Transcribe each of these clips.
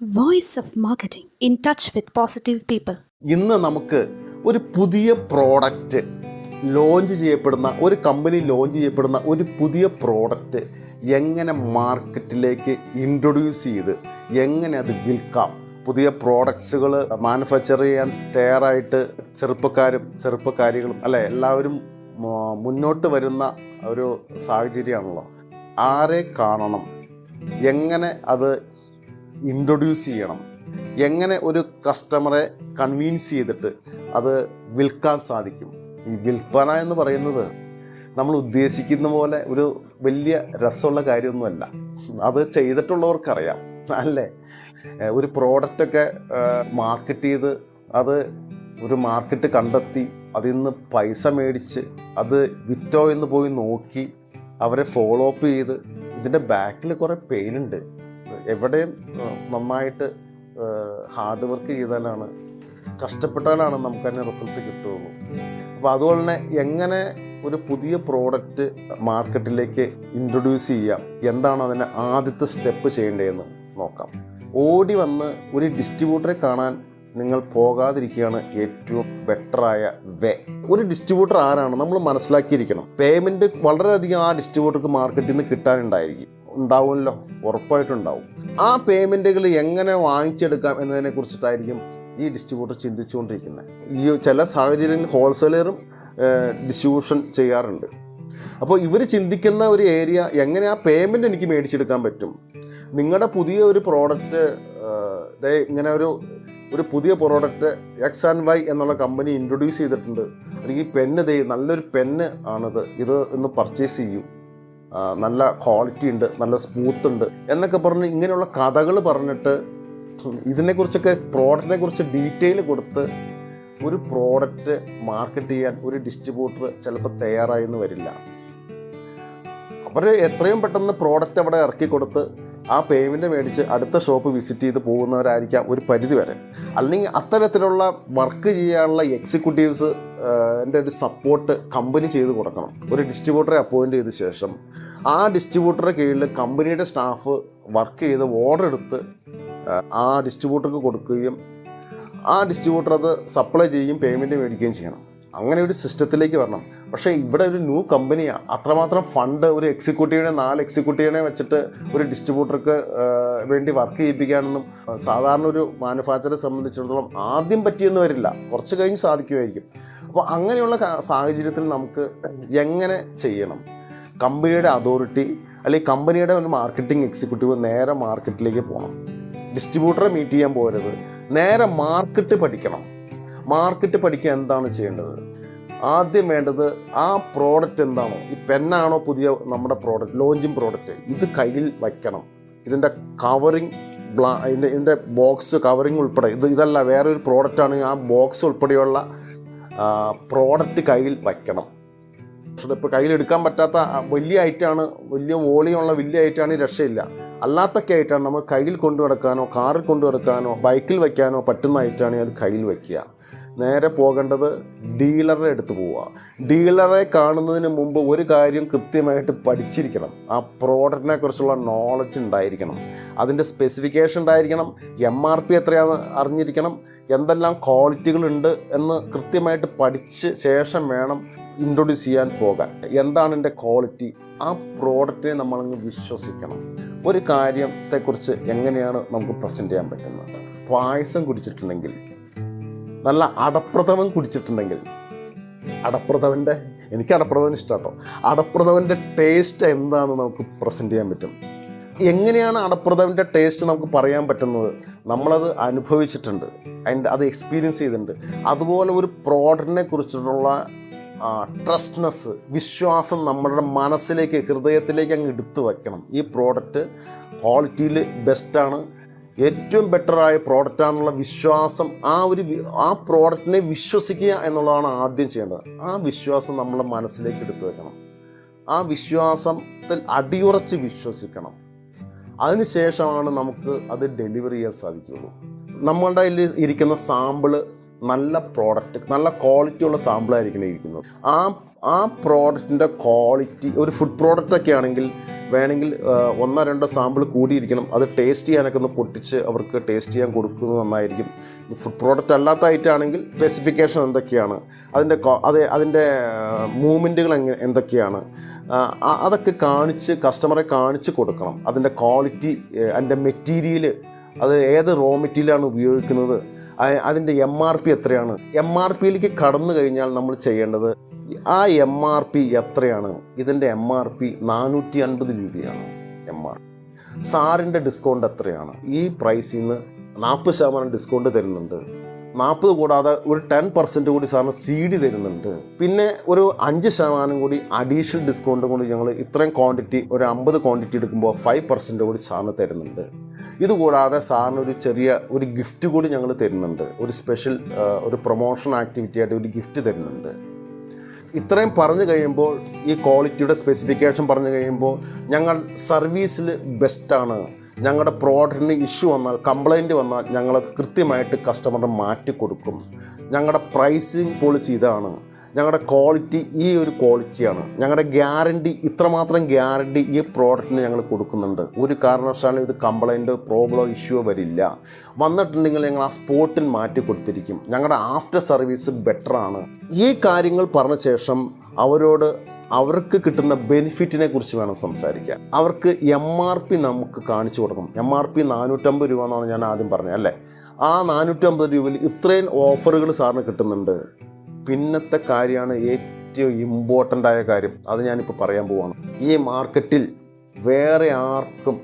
Voice of marketing in touch with positive people ഇന്ന് നമുക്ക് ഒരു പുതിയ പ്രോഡക്റ്റ് ലോഞ്ച് ചെയ്യപ്പെടുന്ന ഒരു കമ്പനി ലോഞ്ച് ചെയ്യപ്പെടുന്ന ഒരു പുതിയ പ്രോഡക്റ്റ് എങ്ങനെ മാർക്കറ്റിലേക്ക് ഇൻട്രൊഡ്യൂസ് ചെയ്ത് എങ്ങനെ അത് വിൽക്കാം. പുതിയ പ്രോഡക്ട്സുകൾ മാനുഫാക്ചർ ചെയ്യാൻ തയ്യാറായിട്ട് ചെറുപ്പക്കാരും ചെറുപ്പക്കാരികളും അല്ലെ എല്ലാവരും മുന്നോട്ട് വരുന്ന ഒരു സാഹചര്യമാണല്ലോ. ആരെ കാണണം? എങ്ങനെ അത് ഇൻട്രൊഡ്യൂസ് ചെയ്യണം. എങ്ങനെ ഒരു കസ്റ്റമറെ കൺവീൻസ് ചെയ്തിട്ട് അത് വിൽക്കാൻ സാധിക്കും? ഈ വിൽപ്പന എന്ന് പറയുന്നത് നമ്മൾ ഉദ്ദേശിക്കുന്ന പോലെ ഒരു വലിയ രസമുള്ള കാര്യമൊന്നുമല്ല. അത് ചെയ്തിട്ടുള്ളവർക്കറിയാം അല്ലേ? ഒരു പ്രോഡക്റ്റൊക്കെ മാർക്കറ്റ് ചെയ്ത് അത് ഒരു മാർക്കറ്റ് കണ്ടെത്തി അതിൽ നിന്ന് പൈസ മേടിച്ച് അത് വിറ്റോ എന്ന് പോയി നോക്കി അവരെ ഫോളോ അപ്പ് ചെയ്ത് ഇതിന്റെ ബാക്കിൽ കുറേ പെയിൻ ഉണ്ട്. എവിടെയും നന്നായിട്ട് ഹാർഡ് വർക്ക് ചെയ്താലാണ് കഷ്ടപ്പെട്ടാലാണ് നമുക്ക് അതിന് റിസൾട്ട് കിട്ടുകയുള്ളൂ. അപ്പോൾ അതുപോലെ തന്നെ എങ്ങനെ ഒരു പുതിയ പ്രോഡക്റ്റ് മാർക്കറ്റിലേക്ക് ഇൻട്രൊഡ്യൂസ് ചെയ്യാം? എന്താണ് അതിന്റെ ആദ്യത്തെ സ്റ്റെപ്പ് ചെയ്യേണ്ടതെന്ന് നോക്കാം. ഓടി വന്ന് ഒരു ഡിസ്ട്രിബ്യൂട്ടറെ കാണാൻ നിങ്ങൾ പോകാതിരിക്കുകയാണ് ഏറ്റവും ബെറ്ററായ വേ. ഒരു ഡിസ്ട്രിബ്യൂട്ടർ ആരാണ് നമ്മൾ മനസ്സിലാക്കിയിരിക്കണം. പേയ്മെന്റ് വളരെയധികം ആ ഡിസ്ട്രിബ്യൂട്ടർക്ക് മാർക്കറ്റിൽ നിന്ന് കിട്ടാനുണ്ടായിരിക്കും. ഉണ്ടാവുമല്ലോ? ഉറപ്പായിട്ടുണ്ടാവും. ആ പേയ്മെന്റുകൾ എങ്ങനെ വാങ്ങിച്ചെടുക്കാം എന്നതിനെ കുറിച്ചിട്ടായിരിക്കും ഈ ഡിസ്ട്രിബ്യൂട്ടർ ചിന്തിച്ചുകൊണ്ടിരിക്കുന്നത്. ഈ ചില സാഹചര്യങ്ങളിൽ ഹോൾസെയിലറും ഡിസ്ട്രിബ്യൂഷൻ ചെയ്യാറുണ്ട്. അപ്പോൾ ഇവർ ചിന്തിക്കുന്ന ഒരു ഏരിയ എങ്ങനെ ആ പേയ്മെന്റ് എനിക്ക് മേടിച്ചെടുക്കാൻ പറ്റും? നിങ്ങളുടെ പുതിയ ഒരു പ്രോഡക്റ്റ് ഇങ്ങനെ ഒരു ഒരു പുതിയ പ്രോഡക്റ്റ് എക്സ് ആൻഡ് വൈ എന്നുള്ള കമ്പനി ഇൻട്രൊഡ്യൂസ് ചെയ്തിട്ടുണ്ട്. അല്ലെങ്കിൽ പെന്ന് ദേ നല്ലൊരു പെന്ന് ആണത്. ഇത് ഒന്ന് പർച്ചേസ് ചെയ്യൂ. നല്ല ക്വാളിറ്റി ഉണ്ട് നല്ല സ്മൂത്ത് ഉണ്ട് എന്നൊക്കെ പറഞ്ഞ് ഇങ്ങനെയുള്ള കഥകൾ പറഞ്ഞിട്ട് ഇതിനെക്കുറിച്ചൊക്കെ പ്രോഡക്റ്റിനെ കുറിച്ച് ഡീറ്റെയിൽ കൊടുത്ത് ഒരു പ്രോഡക്റ്റ് മാർക്കറ്റ് ചെയ്യാൻ ഒരു ഡിസ്ട്രിബ്യൂട്ടർ ചിലപ്പോൾ തയ്യാറായി എന്ന് വരില്ല. അവർ എത്രയും പെട്ടെന്ന് പ്രോഡക്റ്റ് അവിടെ ഇറക്കി കൊടുത്ത് ആ പേയ്മെന്റ് മേടിച്ച് അടുത്ത ഷോപ്പ് വിസിറ്റ് ചെയ്ത് പോകുന്നവരായിരിക്കാം ഒരു പരിധി വരെ. അല്ലെങ്കിൽ അത്തരത്തിലുള്ള വർക്ക് ചെയ്യാനുള്ള എക്സിക്യൂട്ടീവ്സ് എന്റെ ഒരു സപ്പോർട്ട് കമ്പനി ചെയ്ത് കൊടുക്കണം. ഒരു ഡിസ്ട്രിബ്യൂട്ടറെ അപ്പോയിന്റ് ചെയ്ത ശേഷം ആ ഡിസ്ട്രിബ്യൂട്ടറെ കീഴിൽ കമ്പനിയുടെ സ്റ്റാഫ് വർക്ക് ചെയ്ത് ഓർഡർ എടുത്ത് ആ, ഡിസ്ട്രിബ്യൂട്ടർക്ക് കൊടുക്കുകയും ആ ഡിസ്ട്രിബ്യൂട്ടർ അത് സപ്ലൈ ചെയ്യുകയും പേയ്മെന്റ് മേടിക്കുകയും ചെയ്യണം. അങ്ങനെ ഒരു സിസ്റ്റത്തിലേക്ക് വരണം. പക്ഷേ ഇവിടെ ഒരു ന്യൂ കമ്പനിയാണ് അത്രമാത്രം ഫണ്ട് ഒരു എക്സിക്യൂട്ടീവിനെ നാല് എക്സിക്യൂട്ടീവിനെ വെച്ചിട്ട് ഒരു ഡിസ്ട്രിബ്യൂട്ടർക്ക് വേണ്ടി വർക്ക് ചെയ്യിപ്പിക്കാനൊന്നും സാധാരണ ഒരു മാനുഫാക്ചറെ സംബന്ധിച്ചിടത്തോളം ആദ്യം പറ്റിയെന്ന് വരില്ല. കുറച്ച് കഴിഞ്ഞ് സാധിക്കുമായിരിക്കും. അപ്പോൾ അങ്ങനെയുള്ള സാഹചര്യത്തിൽ നമുക്ക് എങ്ങനെ ചെയ്യണം? കമ്പനിയുടെ അതോറിറ്റി അല്ലെങ്കിൽ കമ്പനിയുടെ ഒരു മാർക്കറ്റിംഗ് എക്സിക്യൂട്ടീവ് നേരെ മാർക്കറ്റിലേക്ക് പോകണം. ഡിസ്ട്രിബ്യൂട്ടറെ മീറ്റ് ചെയ്യാൻ പോരുത്. നേരെ മാർക്കറ്റ് പഠിക്കണം. മാർക്കറ്റ് പഠിക്കാൻ എന്താണ് ചെയ്യേണ്ടത്? ആദ്യം വേണ്ടത് ആ പ്രോഡക്റ്റ് എന്താണോ ഈ പെന്നാണോ പുതിയ നമ്മുടെ പ്രോഡക്റ്റ് ലോഞ്ചിങ് പ്രോഡക്റ്റ് ഇത് കയ്യിൽ വയ്ക്കണം. ഇതിന്റെ കവറിങ് ബ്ലാ ഇതിന്റെ ഇതിന്റെ ബോക്സ് കവറിങ് ഉൾപ്പെടെ ഇത് ഇതല്ല വേറൊരു പ്രോഡക്റ്റ് ആണ് ആ ബോക്സ് ഉൾപ്പെടെയുള്ള പ്രോഡക്റ്റ് കയ്യിൽ വയ്ക്കണം. ഇപ്പോൾ കയ്യിലെടുക്കാൻ പറ്റാത്ത വലിയ ഐറ്റമാണ് വലിയ വോളിയുള്ള വലിയ ഐറ്റമാണ് രക്ഷയില്ല. അല്ലാത്തൊക്കെ ആയിട്ടാണ് നമ്മൾ കയ്യിൽ കൊണ്ടു നടക്കാനോ കാറിൽ കൊണ്ടു നടക്കാനോ ബൈക്കിൽ വയ്ക്കാനോ പറ്റുന്ന ഐറ്റാണ് അത് കയ്യിൽ വയ്ക്കുക. നേരെ പോകേണ്ടത് ഡീലറെ അടുത്ത് പോവുക. ഡീലറെ കാണുന്നതിന് മുമ്പ് ഒരു കാര്യം കൃത്യമായിട്ട് പഠിച്ചിരിക്കണം. ആ പ്രോഡക്റ്റിനെ കുറിച്ചുള്ള നോളജ് ഉണ്ടായിരിക്കണം. അതിന്റെ സ്പെസിഫിക്കേഷൻ ഉണ്ടായിരിക്കണം. എം ആർ പി എത്രയാണെന്ന് അറിഞ്ഞിരിക്കണം. എന്തെല്ലാം ക്വാളിറ്റികളുണ്ട് എന്ന് കൃത്യമായിട്ട് പഠിച്ച് ശേഷം വേണം ഇൻട്രൊഡ്യൂസ് ചെയ്യാൻ പോകാൻ. എന്താണ് എന്റെ ക്വാളിറ്റി ആ പ്രോഡക്റ്റിനെ നമ്മളങ്ങ് വിശ്വസിക്കണം. ഒരു കാര്യത്തെക്കുറിച്ച് എങ്ങനെയാണ് നമുക്ക് പ്രസന്റ് ചെയ്യാൻ പറ്റുന്നത്? പായസം കുടിച്ചിട്ടുണ്ടെങ്കിൽ നല്ല അടപ്രഥമൻ കുടിച്ചിട്ടുണ്ടെങ്കിൽ അടപ്രഥമന്റെ എനിക്ക് അടപ്രഥമൻ ഇഷ്ടമാട്ടോ അടപ്രഥമന്റെ ടേസ്റ്റ് എന്താണെന്ന് നമുക്ക് പ്രസന്റ് ചെയ്യാൻ പറ്റും? എങ്ങനെയാണ് അടപ്രഥമന്റെ ടേസ്റ്റ് നമുക്ക് പറയാൻ പറ്റുന്നത്? നമ്മളത് അനുഭവിച്ചിട്ടുണ്ട്. അതിന്റെ അത് എക്സ്പീരിയൻസ് ചെയ്തിട്ടുണ്ട്. അതുപോലെ ഒരു പ്രോഡക്റ്റിനെ കുറിച്ചിട്ടുള്ള ട്രസ്റ്റ്നെസ് വിശ്വാസം നമ്മുടെ മനസ്സിലേക്ക് ഹൃദയത്തിലേക്ക് അങ്ങ് എടുത്തു വയ്ക്കണം ഈ പ്രോഡക്റ്റ് ക്വാളിറ്റിയിൽ ബെസ്റ്റാണ് ഏറ്റവും ബെറ്ററായ പ്രോഡക്റ്റാണെന്നുള്ള വിശ്വാസം ആ ഒരു ആ പ്രോഡക്റ്റിനെ വിശ്വസിക്കുക എന്നുള്ളതാണ് ആദ്യം ചെയ്യേണ്ടത്. ആ വിശ്വാസം നമ്മുടെ മനസ്സിലേക്ക് എടുത്തു വെക്കണം. ആ വിശ്വാസത്തിൽ അടിയുറച്ച് വിശ്വസിക്കണം. അതിനുശേഷമാണ് നമുക്ക് അത് ഡെലിവറി ചെയ്യാൻ സാധിക്കുള്ളൂ നമ്മളുടെ കയ്യിൽ ഇരിക്കുന്ന സാമ്പിൾ നല്ല പ്രോഡക്റ്റ് നല്ല ക്വാളിറ്റി ഉള്ള സാമ്പിളായിരിക്കണം ഇരിക്കുന്നത്. ആ ആ പ്രോഡക്റ്റിന്റെ ക്വാളിറ്റി ഒരു ഫുഡ് പ്രോഡക്റ്റ് ഒക്കെ ആണെങ്കിൽ വേണമെങ്കിൽ ഒന്നോ രണ്ടോ സാമ്പിൾ കൂടിയിരിക്കണം. അത് ടേസ്റ്റ് ചെയ്യാനൊക്കെ ഒന്ന് പൊട്ടിച്ച് അവർക്ക് ടേസ്റ്റ് ചെയ്യാൻ കൊടുക്കുന്നത് നന്നായിരിക്കും. ഫുഡ് പ്രോഡക്റ്റ് അല്ലാത്ത ഐറ്റം ആണെങ്കിൽ സ്പെസിഫിക്കേഷൻ എന്തൊക്കെയാണ്? അതിന്റെ അത് അതിന്റെ മൂവ്മെന്റുകൾ എങ്ങനെ എന്തൊക്കെയാണ്? അതൊക്കെ കാണിച്ച് കസ്റ്റമറെ കാണിച്ച് കൊടുക്കണം. അതിന്റെ ക്വാളിറ്റി അതിന്റെ മെറ്റീരിയൽ അത് ഏത് റോ മെറ്റീരിയലാണ് ഉപയോഗിക്കുന്നത്? അതിന്റെ എം ആർ പി എത്രയാണ്? എം ആർ പിയിലേക്ക് കടന്നു കഴിഞ്ഞാൽ നമ്മൾ ചെയ്യേണ്ടത് ആ എം ആർ പി എത്രയാണ്? ഇതിന്റെ എം ആർ പി നാനൂറ്റി അൻപത് രൂപയാണ് എം ആർ സാറിന്റെ ഡിസ്കൗണ്ട് എത്രയാണ്? ഈ പ്രൈസിൽ നിന്ന് നാൽപ്പത് ശതമാനം ഡിസ്കൗണ്ട് തരുന്നുണ്ട്. നാൽപ്പത് കൂടാതെ ഒരു ടെൻ പെർസെന്റ് കൂടി സാറിന് സി ഡി തരുന്നുണ്ട്. പിന്നെ ഒരു അഞ്ച് ശതമാനം കൂടി അഡീഷണൽ ഡിസ്കൗണ്ട് കൂടി ഞങ്ങൾ ഇത്രയും ക്വാണ്ടിറ്റി ഒരു അമ്പത് ക്വാണ്ടിറ്റി എടുക്കുമ്പോൾ ഫൈവ് പെർസെന്റ് കൂടി സാറിന് തരുന്നുണ്ട്. ഇതുകൂടാതെ സാറിന് ഒരു ചെറിയ ഒരു ഗിഫ്റ്റ് കൂടി ഞങ്ങൾ തരുന്നുണ്ട്. ഒരു സ്പെഷ്യൽ ഒരു പ്രൊമോഷൻ ആക്ടിവിറ്റി ആയിട്ട് ഒരു ഗിഫ്റ്റ് തരുന്നുണ്ട്. ഇത്രയും പറഞ്ഞു കഴിയുമ്പോൾ ഈ ക്വാളിറ്റിയുടെ സ്പെസിഫിക്കേഷൻ പറഞ്ഞു കഴിയുമ്പോൾ ഞങ്ങൾ സർവീസിൽ ബെസ്റ്റാണ് ഞങ്ങളുടെ പ്രോഡക്റ്റിന് ഇഷ്യൂ വന്നാൽ കംപ്ലൈന്റ് വന്നാൽ ഞങ്ങൾ കൃത്യമായിട്ട് കസ്റ്റമറിന് മാറ്റി കൊടുക്കും ഞങ്ങളുടെ പ്രൈസിങ് പോളിസി ഇതാണ്. ഞങ്ങളുടെ ക്വാളിറ്റി ഈ ഒരു ക്വാളിറ്റിയാണ് ഞങ്ങളുടെ ഗ്യാരണ്ടി ഇത്രമാത്രം ഗ്യാരണ്ടി ഈ പ്രോഡക്റ്റിന് ഞങ്ങൾ കൊടുക്കുന്നുണ്ട്. ഒരു കാരണവശാലും ഇത് കംപ്ലൈന്റ് പ്രോബ്ലോ ഇഷ്യൂ വരില്ല. വന്നിട്ടുണ്ടെങ്കിൽ ഞങ്ങൾ ആ സ്പോട്ടിൽ മാറ്റി കൊടുത്തിരിക്കും. ഞങ്ങളുടെ ആഫ്റ്റർ സർവീസ് ബെറ്ററാണ് ഈ കാര്യങ്ങൾ പറഞ്ഞ ശേഷം അവരോട് അവർക്ക് കിട്ടുന്ന ബെനിഫിറ്റിനെ കുറിച്ച് വേണം സംസാരിക്കാൻ. അവർക്ക് എം ആർ പി നമുക്ക് കാണിച്ചു കൊടുക്കണം. എം ആർ പി നാനൂറ്റമ്പത് രൂപ എന്നാണ് ഞാൻ ആദ്യം പറഞ്ഞത് അല്ലേ? ആ നാനൂറ്റമ്പത് രൂപയിൽ ഇത്രയും ഓഫറുകൾ സാറിന് കിട്ടുന്നുണ്ട്. പിന്നത്തെ കാര്യമാണ് ഏറ്റവും ഇമ്പോർട്ടന്റ് ആയ കാര്യം. അത് ഞാനിപ്പോൾ പറയാൻ പോവാണ്. ഈ മാർക്കറ്റിൽ വേറെ ആർക്കും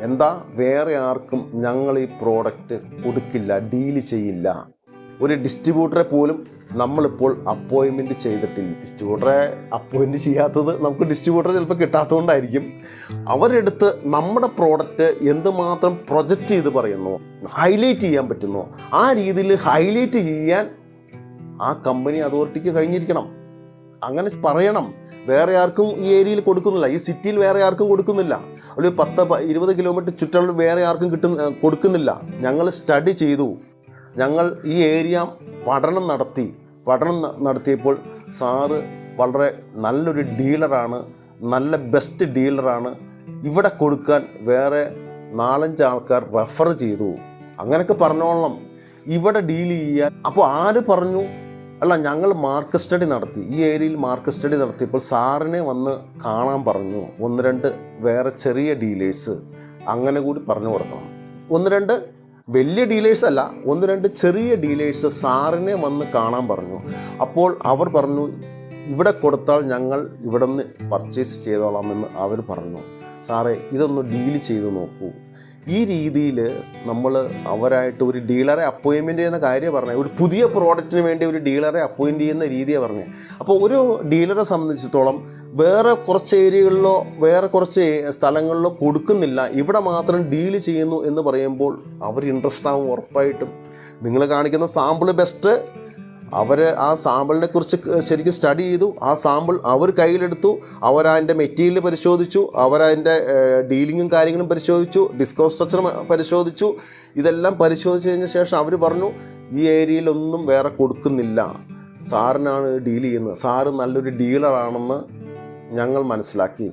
എന്താ? വേറെ ആർക്കും ഞങ്ങൾ ഈ പ്രോഡക്റ്റ് കൊടുക്കില്ല ഡീൽ ചെയ്യില്ല. ഒരു ഡിസ്ട്രിബ്യൂട്ടറെ പോലും നമ്മളിപ്പോൾ അപ്പോയിൻമെന്റ് ചെയ്തിട്ടില്ല. ഡിസ്ട്രിബ്യൂട്ടറെ അപ്പോയിന്റ് ചെയ്യാത്തത് നമുക്ക് ഡിസ്ട്രിബ്യൂട്ടർ ചിലപ്പോൾ കിട്ടാത്തതുകൊണ്ടായിരിക്കും. അവരെടുത്ത് നമ്മുടെ പ്രോഡക്റ്റ് എന്തുമാത്രം പ്രൊജക്റ്റ് ചെയ്ത് പറയുന്നു ഹൈലൈറ്റ് ചെയ്യാൻ പറ്റുന്നു. ആ രീതിയിൽ ഹൈലൈറ്റ് ചെയ്യാൻ ആ കമ്പനി അതോറിറ്റിക്ക് കഴിഞ്ഞിരിക്കണം. അങ്ങനെ പറയണം. വേറെ ആർക്കും ഈ ഏരിയയിൽ കൊടുക്കുന്നില്ല. ഈ സിറ്റിയിൽ വേറെ ആർക്കും കൊടുക്കുന്നില്ല. ഒരു പത്ത് ഇരുപത് കിലോമീറ്റർ ചുറ്റളവ് വേറെ ആർക്കും കിട്ടുന്ന കൊടുക്കുന്നില്ല. ഞങ്ങൾ സ്റ്റഡി ചെയ്തു. ഞങ്ങൾ ഈ ഏരിയ പഠനം നടത്തി. പഠനം നടത്തിയപ്പോൾ സാറ് വളരെ നല്ലൊരു ഡീലറാണ്. നല്ല ബെസ്റ്റ് ഡീലറാണ്. ഇവിടെ കൊടുക്കാൻ വേറെ നാലഞ്ച് ആൾക്കാർ റെഫർ ചെയ്തു. അങ്ങനെയൊക്കെ പറഞ്ഞോളണം. ഇവിടെ ഡീൽ ചെയ്യാൻ. അപ്പോൾ ആര് പറഞ്ഞു? അല്ല ഞങ്ങൾ മാർക്ക് സ്റ്റഡി നടത്തി. ഈ ഏരിയയിൽ മാർക്ക് സ്റ്റഡി നടത്തിയപ്പോൾ സാറിനെ വന്ന് കാണാൻ പറഞ്ഞു. ഒന്ന് രണ്ട് വേറെ ചെറിയ ഡീലേഴ്സ് അങ്ങനെ കൂടി പറഞ്ഞു കൊടുക്കണം. ഒന്ന് രണ്ട് വലിയ ഡീലേഴ്സ് അല്ല ഒന്ന് രണ്ട് ചെറിയ ഡീലേഴ്സ് സാറിനെ വന്ന് കാണാൻ പറഞ്ഞു. അപ്പോൾ അവർ പറഞ്ഞു ഇവിടെ കൊടുത്താൽ ഞങ്ങൾ ഇവിടെ നിന്ന് പർച്ചേസ് ചെയ്തോളാമെന്ന് അവർ പറഞ്ഞു. സാറേ ഇതൊന്ന് ഡീൽ ചെയ്ത് നോക്കൂ. ഈ രീതിയിൽ നമ്മൾ അവരായിട്ട് ഒരു ഡീലറെ അപ്പോയിൻമെന്റ് ചെയ്യുന്ന കാര്യം പറഞ്ഞത്. ഒരു പുതിയ പ്രോഡക്റ്റിന് വേണ്ടി ഒരു ഡീലറെ അപ്പോയിന്റ് ചെയ്യുന്ന രീതിയാണ് പറഞ്ഞത്. അപ്പോൾ ഒരു ഡീലറെ സംബന്ധിച്ചിടത്തോളം വേറെ കുറച്ച് ഏരിയകളിലോ വേറെ കുറച്ച് സ്ഥലങ്ങളിലോ കൊടുക്കുന്നില്ല. ഇവിടെ മാത്രം ഡീൽ ചെയ്യുന്നു എന്ന് പറയുമ്പോൾ അവർ ഇൻട്രസ്റ്റ് ആവും ഉറപ്പായിട്ടും. നിങ്ങൾ കാണിക്കുന്ന സാമ്പിൾ ബെസ്റ്റ് അവർ ആ സാമ്പിളിനെ കുറിച്ച് ശരിക്കും സ്റ്റഡി ചെയ്തു. ആ സാമ്പിൾ അവർ കയ്യിലെടുത്തു. അവരതിന്റെ മെറ്റീരിയൽ പരിശോധിച്ചു. അവരതിന്റെ ഡീലിങ്ങും കാര്യങ്ങളും പരിശോധിച്ചു. ഡിസ്കോ സ്ട്രക്ചർ പരിശോധിച്ചു. ഇതെല്ലാം പരിശോധിച്ച് കഴിഞ്ഞ ശേഷം അവർ പറഞ്ഞു ഈ ഏരിയയിലൊന്നും വേറെ കൊടുക്കുന്നില്ല. സാറിനാണ് ഡീൽ ചെയ്യുന്നത്. സാറ് നല്ലൊരു ഡീലറാണെന്ന് ഞങ്ങൾ മനസ്സിലാക്കി.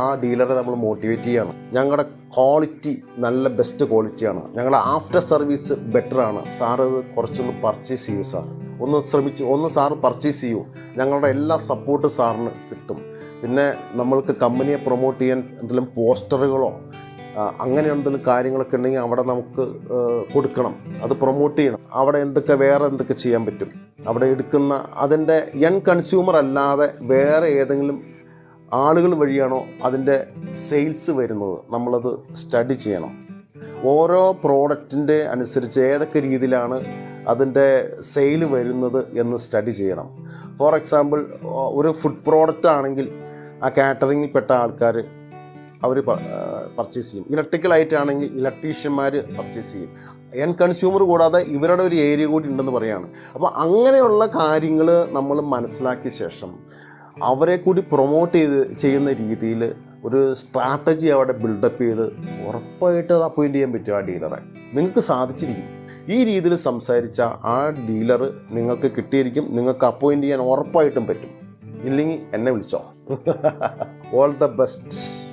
ആ ഡീലറെ നമ്മൾ മോട്ടിവേറ്റ് ചെയ്യണം. ഞങ്ങളുടെ ക്വാളിറ്റി നല്ല ബെസ്റ്റ് ക്വാളിറ്റിയാണ് ഞങ്ങളുടെ ആഫ്റ്റർ സർവീസ് ബെറ്ററാണ് ഇത് കുറച്ചൊന്ന് പർച്ചേസ് ചെയ്യൂ സാർ. ഒന്ന് ശ്രമിച്ച് ഒന്ന് സാർ പർച്ചേസ് ചെയ്യൂ. ഞങ്ങളുടെ എല്ലാ സപ്പോർട്ട് സാറിന് കിട്ടും. പിന്നെ നമ്മൾക്ക് കമ്പനിയെ പ്രൊമോട്ട് ചെയ്യാൻ എന്തെങ്കിലും പോസ്റ്ററുകളോ അങ്ങനെ എന്തെങ്കിലും കാര്യങ്ങളൊക്കെ ഉണ്ടെങ്കിൽ അവിടെ നമുക്ക് കൊടുക്കണം. അത് പ്രൊമോട്ട് ചെയ്യണം. അവിടെ എന്തൊക്കെ വേറെ എന്തൊക്കെ ചെയ്യാൻ പറ്റും? അവിടെ എടുക്കുന്ന അതിന്റെ യങ് കൺസ്യൂമർ അല്ലാതെ വേറെ ഏതെങ്കിലും ആളുകൾ വഴിയാണോ അതിന്റെ സെയിൽസ് വരുന്നത്? നമ്മളത് സ്റ്റഡി ചെയ്യണം. ഓരോ പ്രോഡക്റ്റിന്റെ അനുസരിച്ച് ഏതൊക്കെ രീതിയിലാണ് അതിന്റെ സെയിൽ വരുന്നത് എന്ന് സ്റ്റഡി ചെയ്യണം. ഫോർ എക്സാമ്പിൾ ഒരു ഫുഡ് പ്രോഡക്റ്റ് ആണെങ്കിൽ ആ കാറ്ററിങ്ങിൽ പെട്ട ആൾക്കാർ അവർ പർച്ചേസ് ചെയ്യും. ഇലക്ട്രിക്കൽ ആയിട്ടാണെങ്കിൽ ഇലക്ട്രീഷ്യന്മാർ പർച്ചേസ് ചെയ്യും. എൻ കൺസ്യൂമർ കൂടാതെ ഇവരുടെ ഒരു ഏരിയ കൂടി ഉണ്ടെന്ന് പറയാണ്. അപ്പോൾ അങ്ങനെയുള്ള കാര്യങ്ങൾ നമ്മൾ മനസ്സിലാക്കിയ ശേഷം അവരെ കൂടി പ്രൊമോട്ട് ചെയ്ത് ചെയ്യുന്ന രീതിയിൽ ഒരു സ്ട്രാറ്റജി അവിടെ ബിൽഡപ്പ് ചെയ്ത് ഉറപ്പായിട്ട് അത് അപ്പോയിന്റ് ചെയ്യാൻ പറ്റും ആ ഡീലറെ നിങ്ങൾക്ക് സാധിച്ചിരിക്കും. ഈ രീതിയിൽ സംസാരിച്ച ആ ഡീലർ നിങ്ങൾക്ക് കിട്ടിയിരിക്കും നിങ്ങൾക്ക് അപ്പോയിന്റ് ചെയ്യാൻ ഉറപ്പായിട്ടും പറ്റും. ഇല്ലെങ്കിൽ എന്നെ വിളിച്ചോ. All the best